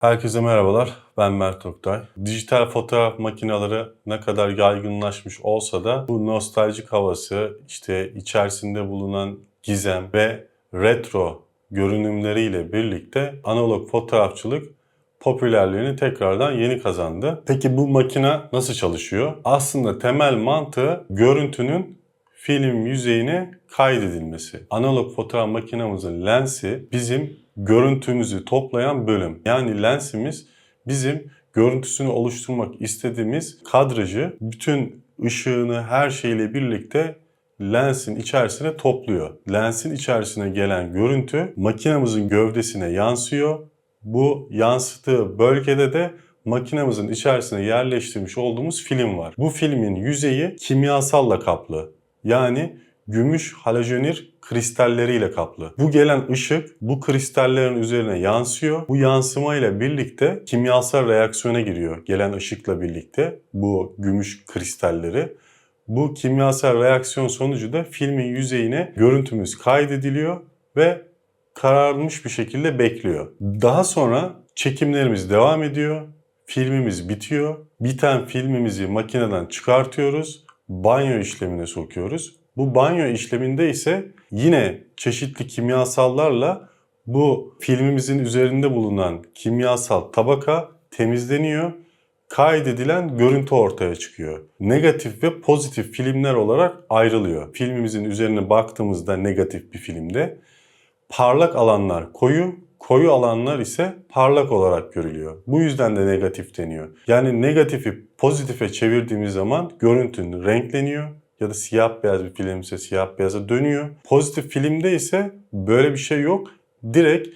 Herkese merhabalar, ben Mert Oktay. Dijital fotoğraf makineleri ne kadar yaygınlaşmış olsa da bu nostaljik havası, işte içerisinde bulunan gizem ve retro görünümleriyle birlikte analog fotoğrafçılık popülerliğini tekrardan yeni kazandı. Peki bu makine nasıl çalışıyor? Aslında temel mantığı görüntünün film yüzeyine kaydedilmesi. Analog fotoğraf makinemizin lensi bizim görüntümüzü toplayan bölüm. Yani lensimiz bizim görüntüsünü oluşturmak istediğimiz kadrajı bütün ışığını her şeyle birlikte lensin içerisine topluyor. Lensin içerisine gelen görüntü makinemizin gövdesine yansıyor. Bu yansıttığı bölgede de makinemizin içerisine yerleştirmiş olduğumuz film var. Bu filmin yüzeyi kimyasalla kaplı. Yani gümüş halojenir kristalleriyle kaplı. Bu gelen ışık bu kristallerin üzerine yansıyor. Bu yansımayla birlikte kimyasal reaksiyona giriyor. Gelen ışıkla birlikte bu gümüş kristalleri. Bu kimyasal reaksiyon sonucu da filmin yüzeyine görüntümüz kaydediliyor ve kararmış bir şekilde bekliyor. Daha sonra çekimlerimiz devam ediyor. Filmimiz bitiyor. Biten filmimizi makineden çıkartıyoruz. Banyo işlemine sokuyoruz. Bu banyo işleminde ise yine çeşitli kimyasallarla bu filmimizin üzerinde bulunan kimyasal tabaka temizleniyor. Kaydedilen görüntü ortaya çıkıyor. Negatif ve pozitif filmler olarak ayrılıyor. Filmimizin üzerine baktığımızda negatif bir filmde parlak alanlar koyu, koyu alanlar ise parlak olarak görülüyor. Bu yüzden de negatif deniyor. Yani negatifi pozitife çevirdiğimiz zaman görüntün renkleniyor ya da siyah beyaz bir film ise siyah beyaza dönüyor. Pozitif filmde ise böyle bir şey yok. Direkt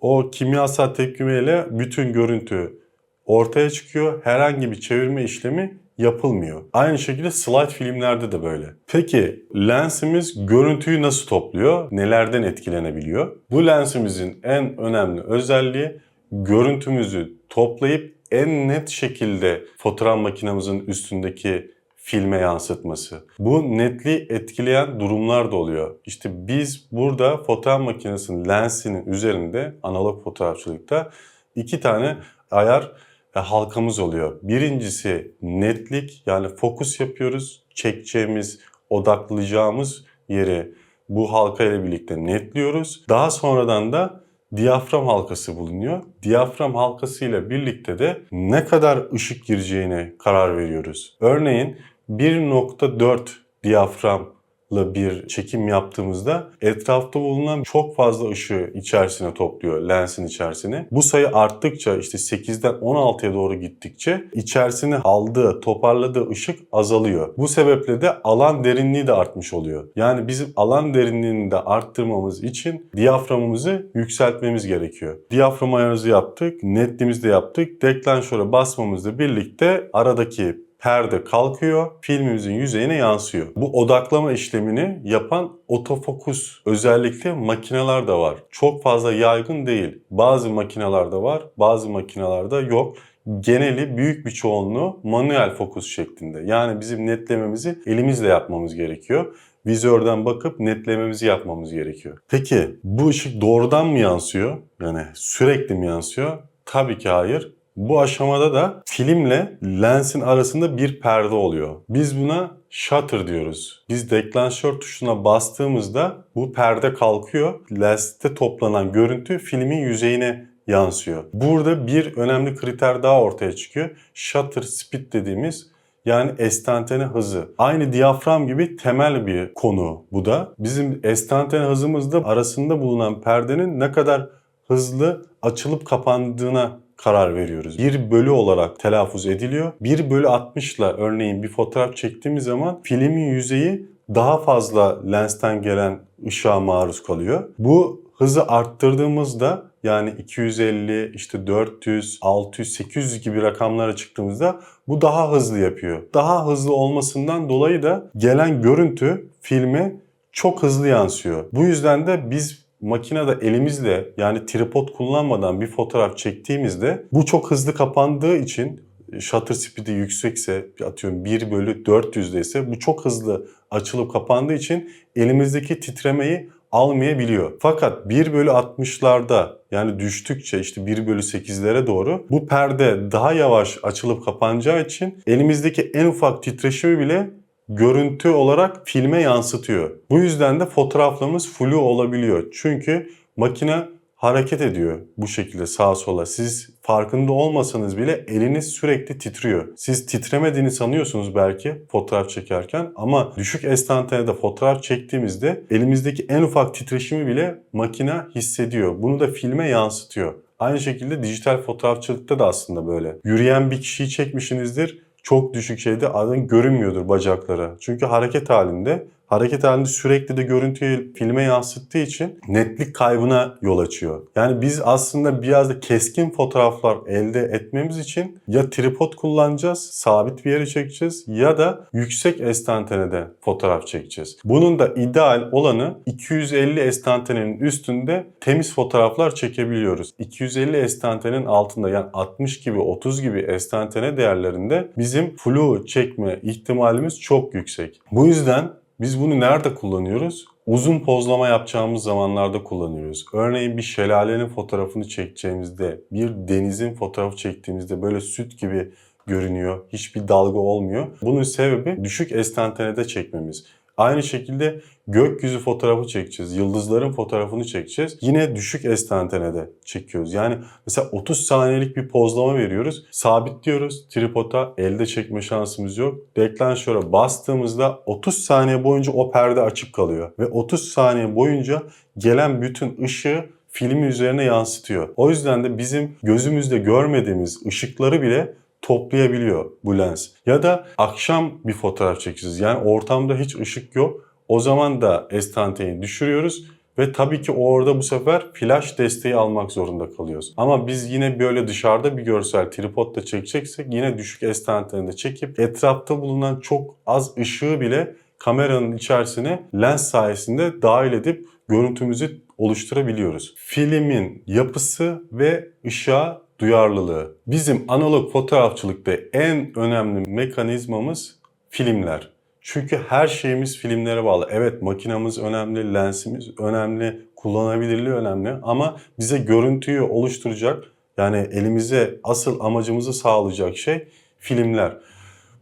o kimyasal tepkimeyle bütün görüntü ortaya çıkıyor. Herhangi bir çevirme işlemi yapılmıyor. Aynı şekilde slide filmlerde de böyle. Peki lensimiz görüntüyü nasıl topluyor? Nelerden etkilenebiliyor? Bu lensimizin en önemli özelliği görüntümüzü toplayıp en net şekilde fotoğraf makinemizin üstündeki filme yansıtması. Bu netliği etkileyen durumlar da oluyor. İşte biz burada fotoğraf makinesinin lensinin üzerinde analog fotoğrafçılıkta iki tane ayar ve halkamız oluyor. Birincisi netlik yani fokus yapıyoruz. Çekeceğimiz, odaklayacağımız yeri bu halka ile birlikte netliyoruz. Daha sonradan da diyafram halkası bulunuyor. Diyafram halkası ile birlikte de ne kadar ışık gireceğine karar veriyoruz. Örneğin 1.4 diyaframla bir çekim yaptığımızda etrafta bulunan çok fazla ışığı içerisine topluyor lensin içerisine. Bu sayı arttıkça işte 8'den 16'ya doğru gittikçe içerisine aldığı, toparladığı ışık azalıyor. Bu sebeple de alan derinliği de artmış oluyor. Yani bizim alan derinliğini de arttırmamız için diyaframımızı yükseltmemiz gerekiyor. Diyafram ayarımızı yaptık, netliğimizi de yaptık. Deklanşöre basmamızla birlikte aradaki perde kalkıyor, filmimizin yüzeyine yansıyor. Bu odaklama işlemini yapan otofokus özellikle makineler var. Çok fazla yaygın değil. Bazı makinelerde var, bazı makinelerde yok. Geneli büyük bir çoğunluğu manuel fokus şeklinde. Yani bizim netlememizi elimizle yapmamız gerekiyor vizörden bakıp netlememizi yapmamız gerekiyor. Peki bu ışık doğrudan mı yansıyor? Yani sürekli mi yansıyor? Tabii ki hayır. Bu aşamada da filmle lensin arasında bir perde oluyor. Biz buna shutter diyoruz. Biz deklanşör tuşuna bastığımızda bu perde kalkıyor. Lenste toplanan görüntü filmin yüzeyine yansıyor. Burada bir önemli kriter daha ortaya çıkıyor. Shutter speed dediğimiz yani estantane hızı. Aynı diyafram gibi temel bir konu bu da. Bizim estantane hızımızda arasında bulunan perdenin ne kadar hızlı açılıp kapandığına karar veriyoruz. 1 bölü olarak telaffuz ediliyor. 1 bölü 60 ile örneğin bir fotoğraf çektiğimiz zaman filmin yüzeyi daha fazla lensten gelen ışığa maruz kalıyor. Bu hızı arttırdığımızda yani 250, işte 400, 600, 800 gibi rakamlara çıktığımızda bu daha hızlı yapıyor. Daha hızlı olmasından dolayı da gelen görüntü filme çok hızlı yansıyor. Bu yüzden de biz makinede elimizle yani tripod kullanmadan bir fotoğraf çektiğimizde bu çok hızlı kapandığı için shutter speed'i yüksekse atıyorum 1 bölü 400'de ise bu çok hızlı açılıp kapandığı için elimizdeki titremeyi almayabiliyor. Fakat 1 bölü 60'larda yani düştükçe işte 1 bölü 8'lere doğru bu perde daha yavaş açılıp kapanacağı için elimizdeki en ufak titreşimi bile görüntü olarak filme yansıtıyor. Bu yüzden de fotoğraflarımız flu olabiliyor. Çünkü makine hareket ediyor bu şekilde sağa sola. Siz farkında olmasanız bile eliniz sürekli titriyor. Siz titremediğini sanıyorsunuz belki fotoğraf çekerken ama düşük estantenede fotoğraf çektiğimizde elimizdeki en ufak titreşimi bile makine hissediyor. Bunu da filme yansıtıyor. Aynı şekilde dijital fotoğrafçılıkta da aslında böyle. Yürüyen bir kişiyi çekmişsinizdir. Çok düşük şeyde adın görünmüyordur bacakları. Çünkü hareket halinde hareket halinde sürekli de görüntüyü filme yansıttığı için netlik kaybına yol açıyor. Yani biz aslında biraz da keskin fotoğraflar elde etmemiz için ya tripod kullanacağız, sabit bir yere çekeceğiz ya da yüksek estantenede fotoğraf çekeceğiz. Bunun da ideal olanı 250 estantenenin üstünde temiz fotoğraflar çekebiliyoruz. 250 estantenin altında yani 60 gibi 30 gibi estantene değerlerinde bizim flu çekme ihtimalimiz çok yüksek. Bu yüzden biz bunu nerede kullanıyoruz? Uzun pozlama yapacağımız zamanlarda kullanıyoruz. Örneğin bir şelalenin fotoğrafını çekeceğimizde, bir denizin fotoğrafı çektiğimizde böyle süt gibi görünüyor. Hiçbir dalga olmuyor. Bunun sebebi düşük estantenede çekmemiz. Aynı şekilde gökyüzü fotoğrafı çekeceğiz. Yıldızların fotoğrafını çekeceğiz. Yine düşük estantenede çekiyoruz. Yani mesela 30 saniyelik bir pozlama veriyoruz. Sabitliyoruz tripoda. Elde çekme şansımız yok. Deklanşöre bastığımızda 30 saniye boyunca o perde açık kalıyor. Ve 30 saniye boyunca gelen bütün ışığı filmin üzerine yansıtıyor. O yüzden de bizim gözümüzde görmediğimiz ışıkları bile toplayabiliyor bu lens. Ya da akşam bir fotoğraf çekeceğiz. Yani ortamda hiç ışık yok. O zaman da estanteyi düşürüyoruz ve tabii ki orada bu sefer flash desteği almak zorunda kalıyoruz. Ama biz yine böyle dışarıda bir görsel tripodla çekeceksek yine düşük estantenede çekip etrafta bulunan çok az ışığı bile kameranın içerisine lens sayesinde dahil edip görüntümüzü oluşturabiliyoruz. Filmin yapısı ve ışığa duyarlılığı. Bizim analog fotoğrafçılıkta en önemli mekanizmamız filmler. Çünkü her şeyimiz filmlere bağlı. Evet makinamız önemli, lensimiz önemli, kullanabilirliği önemli ama bize görüntüyü oluşturacak yani elimize asıl amacımızı sağlayacak şey filmler.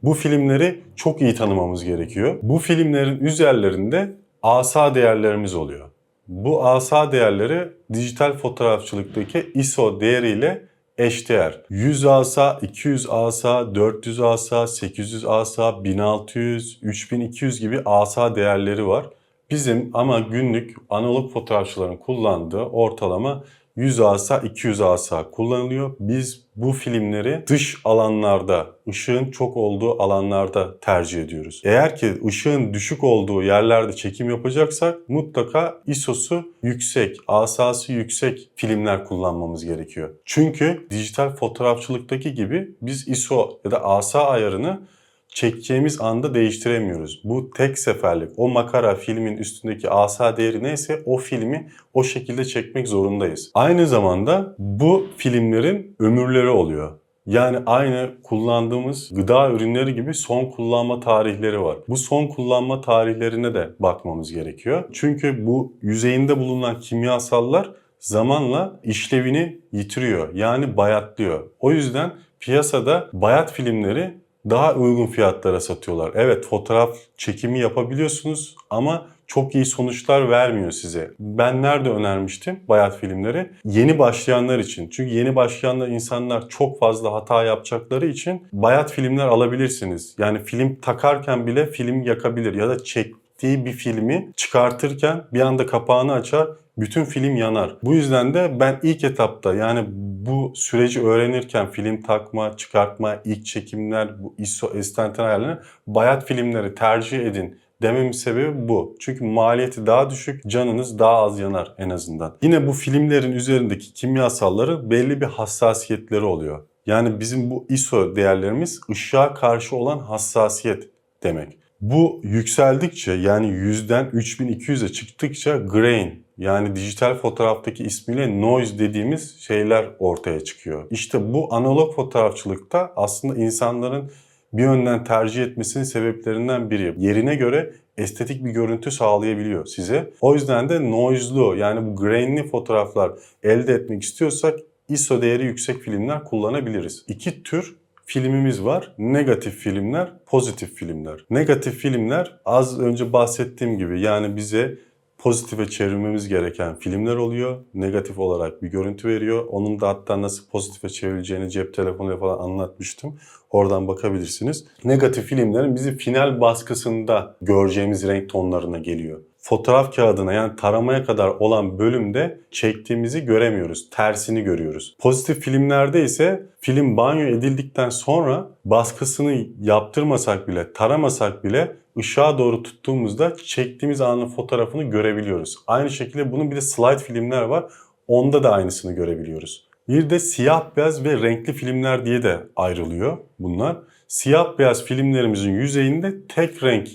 Bu filmleri çok iyi tanımamız gerekiyor. Bu filmlerin üzerlerinde asa değerlerimiz oluyor. Bu asa değerleri dijital fotoğrafçılıktaki ISO değeriyle eşdeğer. 100 asa, 200 asa, 400 asa, 800 asa, 1600, 3200 gibi asa değerleri var. Bizim ama günlük analog fotoğrafçıların kullandığı ortalama 100 asa, 200 asa kullanılıyor. Biz bu filmleri dış alanlarda, ışığın çok olduğu alanlarda tercih ediyoruz. Eğer ki ışığın düşük olduğu yerlerde çekim yapacaksak mutlaka ISO'su yüksek, asası yüksek filmler kullanmamız gerekiyor. Çünkü dijital fotoğrafçılıktaki gibi biz ISO ya da asa ayarını çekeceğimiz anda değiştiremiyoruz. Bu tek seferlik. O makara filmin üstündeki asa değeri neyse o filmi o şekilde çekmek zorundayız. Aynı zamanda bu filmlerin ömürleri oluyor. Yani aynı kullandığımız gıda ürünleri gibi son kullanma tarihleri var. Bu son kullanma tarihlerine de bakmamız gerekiyor. Çünkü bu yüzeyinde bulunan kimyasallar zamanla işlevini yitiriyor. Yani bayatlıyor. O yüzden piyasada bayat filmleri daha uygun fiyatlara satıyorlar. Evet fotoğraf çekimi yapabiliyorsunuz ama çok iyi sonuçlar vermiyor size. Ben nerede önermiştim bayat filmleri? Yeni başlayanlar için. Çünkü yeni başlayanlar insanlar çok fazla hata yapacakları için bayat filmler alabilirsiniz. Yani film takarken bile film yakabilir ya da çektiği bir filmi çıkartırken bir anda kapağını açar bütün film yanar. Bu yüzden de ben ilk etapta yani bu süreci öğrenirken film takma, çıkartma, ilk çekimler, bu ISO, estanten ayarlarını bayat filmleri tercih edin dememin sebebi bu. Çünkü maliyeti daha düşük, canınız daha az yanar en azından. Yine bu filmlerin üzerindeki kimyasalları belli bir hassasiyetleri oluyor. Yani bizim bu ISO değerlerimiz ışığa karşı olan hassasiyet demek. Bu yükseldikçe yani 100'den 3200'e çıktıkça grain yani dijital fotoğraftaki ismiyle noise dediğimiz şeyler ortaya çıkıyor. İşte bu analog fotoğrafçılıkta aslında insanların bir yönden tercih etmesinin sebeplerinden biri. Yerine göre estetik bir görüntü sağlayabiliyor size. O yüzden de noise'lu yani bu grainli fotoğraflar elde etmek istiyorsak ISO değeri yüksek filmler kullanabiliriz. İki tür filmimiz var. Negatif filmler, pozitif filmler. Negatif filmler az önce bahsettiğim gibi yani bize pozitife çevirmemiz gereken filmler oluyor. Negatif olarak bir görüntü veriyor. Onun da hatta nasıl pozitife çevrileceğini cep telefonuyla falan anlatmıştım. Oradan bakabilirsiniz. Negatif filmlerin bizi final baskısında göreceğimiz renk tonlarına geliyor. Fotoğraf kağıdına yani taramaya kadar olan bölümde çektiğimizi göremiyoruz. Tersini görüyoruz. Pozitif filmlerde ise film banyo edildikten sonra baskısını yaptırmasak bile, taramasak bile ışığa doğru tuttuğumuzda çektiğimiz anın fotoğrafını görebiliyoruz. Aynı şekilde bunun bir de slide filmler var. Onda da aynısını görebiliyoruz. Bir de siyah beyaz ve renkli filmler diye de ayrılıyor bunlar. Siyah beyaz filmlerimizin yüzeyinde tek renk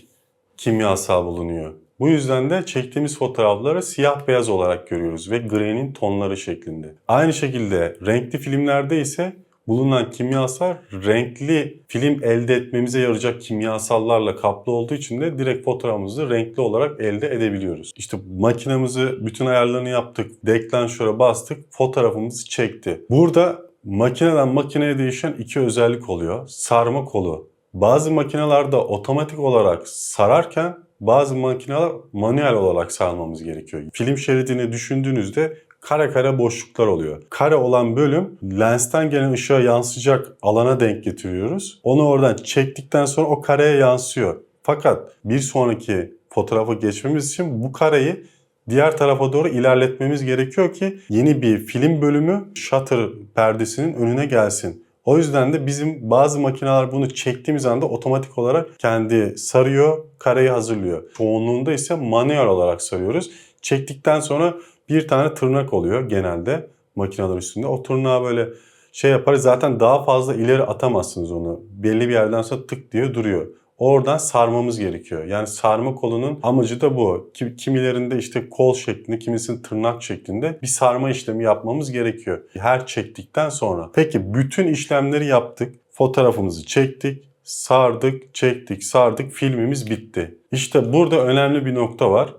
kimyasal bulunuyor. Bu yüzden de çektiğimiz fotoğrafları siyah beyaz olarak görüyoruz ve grey'nin tonları şeklinde. Aynı şekilde renkli filmlerde ise bulunan kimyasal renkli film elde etmemize yarayacak kimyasallarla kaplı olduğu için de direkt fotoğrafımızı renkli olarak elde edebiliyoruz. İşte makinamızı bütün ayarlarını yaptık. Deklanşöre bastık. Fotoğrafımızı çekti. Burada makineden makineye değişen iki özellik oluyor. Sarma kolu. Bazı makinelerde otomatik olarak sararken bazı makineler manuel olarak sarmamız gerekiyor. Film şeridini düşündüğünüzde kare kare boşluklar oluyor. Kare olan bölüm lensten gelen ışığa yansıyacak alana denk getiriyoruz. Onu oradan çektikten sonra o kareye yansıyor. Fakat bir sonraki fotoğrafa geçmemiz için bu kareyi diğer tarafa doğru ilerletmemiz gerekiyor ki yeni bir film bölümü shutter perdesinin önüne gelsin. O yüzden de bizim bazı makineler bunu çektiğimiz anda otomatik olarak kendi sarıyor, kareyi hazırlıyor. Çoğunluğunda ise manuel olarak sarıyoruz. Çektikten sonra bir tane tırnak oluyor genelde makinelerin üstünde. O tırnağı böyle şey yapar zaten daha fazla ileri atamazsınız onu. Belli bir yerden sonra tık diye duruyor. Oradan sarmamız gerekiyor. Yani sarma kolunun amacı da bu. Kimilerinde işte kol şeklinde, kimisinin tırnak şeklinde bir sarma işlemi yapmamız gerekiyor. Her çektikten sonra. Peki bütün işlemleri yaptık. Fotoğrafımızı çektik, sardık, çektik, sardık. Filmimiz bitti. İşte burada önemli bir nokta var.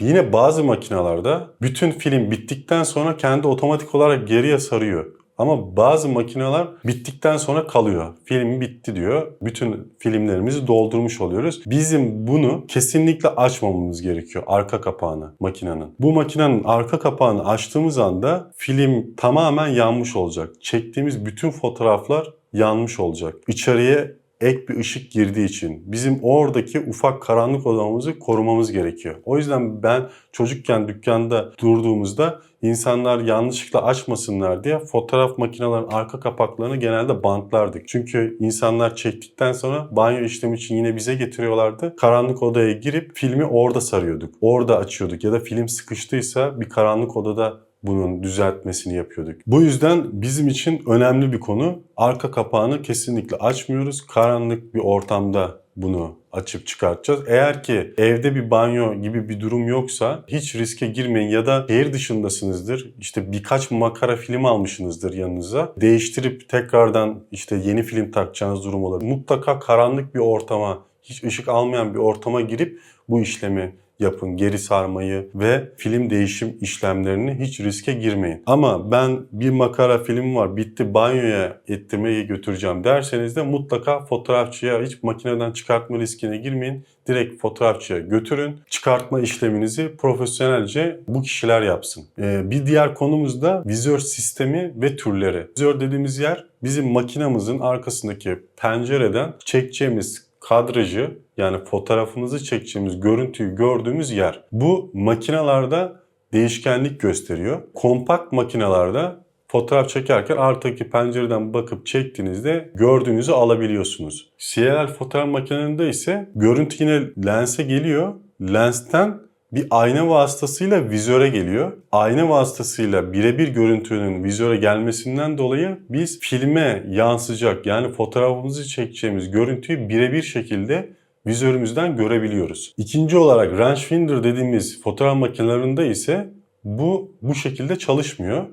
Yine bazı makinalarda bütün film bittikten sonra kendi otomatik olarak geriye sarıyor. Ama bazı makineler bittikten sonra kalıyor. Film bitti diyor. Bütün filmlerimizi doldurmuş oluyoruz. Bizim bunu kesinlikle açmamamız gerekiyor. Arka kapağını makinenin. Bu makinenin arka kapağını açtığımız anda film tamamen yanmış olacak. Çektiğimiz bütün fotoğraflar yanmış olacak. İçeriye ek bir ışık girdiği için bizim oradaki ufak karanlık odamızı korumamız gerekiyor. O yüzden ben çocukken dükkanda durduğumuzda insanlar yanlışlıkla açmasınlar diye fotoğraf makinelerinin arka kapaklarını genelde bantlardık. Çünkü insanlar çektikten sonra banyo işlemi için yine bize getiriyorlardı. Karanlık odaya girip filmi orada sarıyorduk. Orada açıyorduk ya da film sıkıştıysa bir karanlık odada bunun düzeltmesini yapıyorduk. Bu yüzden bizim için önemli bir konu. Arka kapağını kesinlikle açmıyoruz. Karanlık bir ortamda bunu açıp çıkartacağız. Eğer ki evde bir banyo gibi bir durum yoksa hiç riske girmeyin ya da şehir dışındasınızdır. İşte birkaç makara film almışsınızdır yanınıza. Değiştirip tekrardan işte yeni film takacağınız durum olur. Mutlaka karanlık bir ortama, hiç ışık almayan bir ortama girip bu işlemi yapın, geri sarmayı ve film değişim işlemlerini hiç riske girmeyin. Ama ben bir makara film var bitti banyoya ettirmeye götüreceğim derseniz de mutlaka fotoğrafçıya hiç makineden çıkartma riskine girmeyin. Direkt fotoğrafçıya götürün. Çıkartma işleminizi profesyonelce bu kişiler yapsın. Ee, bir diğer konumuz da vizör sistemi ve türleri. Vizör dediğimiz yer bizim makinamızın arkasındaki pencereden çekeceğimiz kadrajı yani fotoğrafımızı çekeceğimiz görüntüyü gördüğümüz yer. Bu makinalarda değişkenlik gösteriyor. Kompakt makinalarda fotoğraf çekerken arttaki pencereden bakıp çektiğinizde gördüğünüzü alabiliyorsunuz. CLL fotoğraf makinelerinde ise görüntü yine lense geliyor. Lensten bir ayna vasıtasıyla vizöre geliyor. Ayna vasıtasıyla birebir görüntünün vizöre gelmesinden dolayı biz filme yansıyacak yani fotoğrafımızı çekeceğimiz görüntüyü birebir şekilde vizörümüzden görebiliyoruz. İkinci olarak rangefinder dediğimiz fotoğraf makinelerinde ise bu bu şekilde çalışmıyor.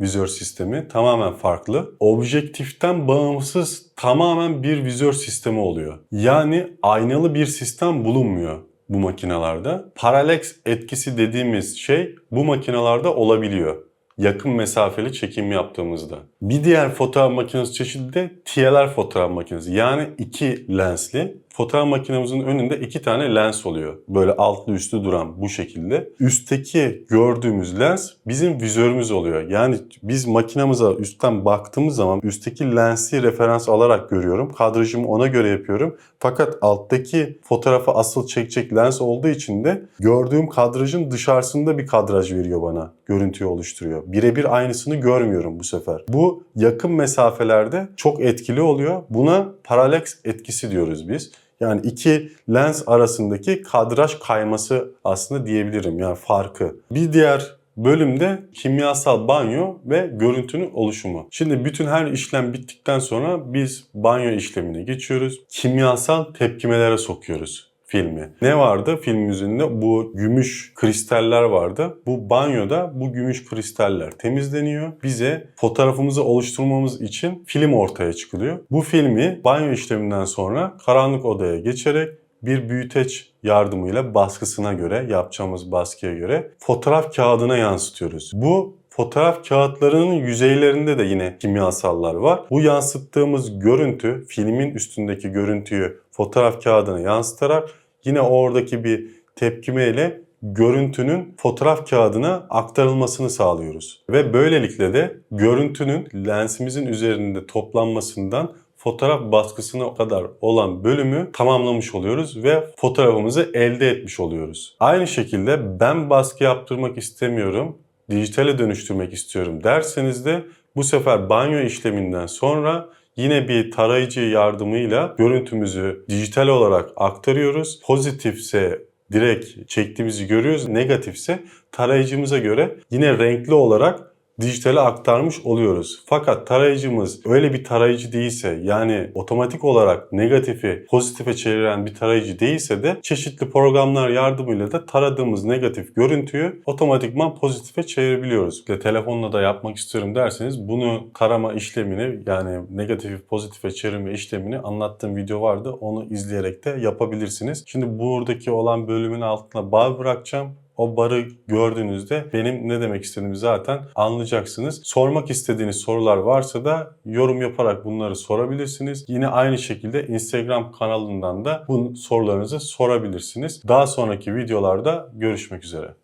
vizör sistemi tamamen farklı. Objektiften bağımsız tamamen bir vizör sistemi oluyor. Yani aynalı bir sistem bulunmuyor bu makinalarda. Paralex etkisi dediğimiz şey bu makinalarda olabiliyor. Yakın mesafeli çekim yaptığımızda. Bir diğer fotoğraf makinesi çeşidi de TLR fotoğraf makinesi. Yani iki lensli. Fotoğraf makinemizin önünde iki tane lens oluyor. Böyle altlı üstlü duran bu şekilde. Üstteki gördüğümüz lens bizim vizörümüz oluyor. Yani biz makinamıza üstten baktığımız zaman üstteki lensi referans alarak görüyorum. Kadrajımı ona göre yapıyorum. Fakat alttaki fotoğrafı asıl çekecek lens olduğu için de gördüğüm kadrajın dışarısında bir kadraj veriyor bana. Görüntüyü oluşturuyor. Birebir aynısını görmüyorum bu sefer. Bu yakın mesafelerde çok etkili oluyor. Buna paralex etkisi diyoruz biz. Yani iki lens arasındaki kadraj kayması aslında diyebilirim yani farkı. Bir diğer bölümde kimyasal banyo ve görüntünün oluşumu. Şimdi bütün her işlem bittikten sonra biz banyo işlemine geçiyoruz. Kimyasal tepkimelere sokuyoruz filmi. Ne vardı film yüzünde? Bu gümüş kristaller vardı. Bu banyoda bu gümüş kristaller temizleniyor. Bize fotoğrafımızı oluşturmamız için film ortaya çıkılıyor. Bu filmi banyo işleminden sonra karanlık odaya geçerek bir büyüteç yardımıyla baskısına göre, yapacağımız baskıya göre fotoğraf kağıdına yansıtıyoruz. Bu fotoğraf kağıtlarının yüzeylerinde de yine kimyasallar var. Bu yansıttığımız görüntü, filmin üstündeki görüntüyü fotoğraf kağıdına yansıtarak yine oradaki bir tepkimeyle görüntünün fotoğraf kağıdına aktarılmasını sağlıyoruz. Ve böylelikle de görüntünün lensimizin üzerinde toplanmasından fotoğraf baskısına kadar olan bölümü tamamlamış oluyoruz ve fotoğrafımızı elde etmiş oluyoruz. Aynı şekilde ben baskı yaptırmak istemiyorum, dijitale dönüştürmek istiyorum derseniz de bu sefer banyo işleminden sonra yine bir tarayıcı yardımıyla görüntümüzü dijital olarak aktarıyoruz. Pozitifse direkt çektiğimizi görüyoruz. Negatifse tarayıcımıza göre yine renkli olarak dijitale aktarmış oluyoruz. Fakat tarayıcımız öyle bir tarayıcı değilse yani otomatik olarak negatifi pozitife çeviren bir tarayıcı değilse de çeşitli programlar yardımıyla da taradığımız negatif görüntüyü otomatikman pozitife çevirebiliyoruz. İşte telefonla da yapmak istiyorum derseniz bunu tarama işlemini yani negatifi pozitife çevirme işlemini anlattığım video vardı. Onu izleyerek de yapabilirsiniz. Şimdi buradaki olan bölümün altına bar bırakacağım. O barı gördüğünüzde benim ne demek istediğimi zaten anlayacaksınız. Sormak istediğiniz sorular varsa da yorum yaparak bunları sorabilirsiniz. Yine aynı şekilde Instagram kanalından da bu sorularınızı sorabilirsiniz. Daha sonraki videolarda görüşmek üzere.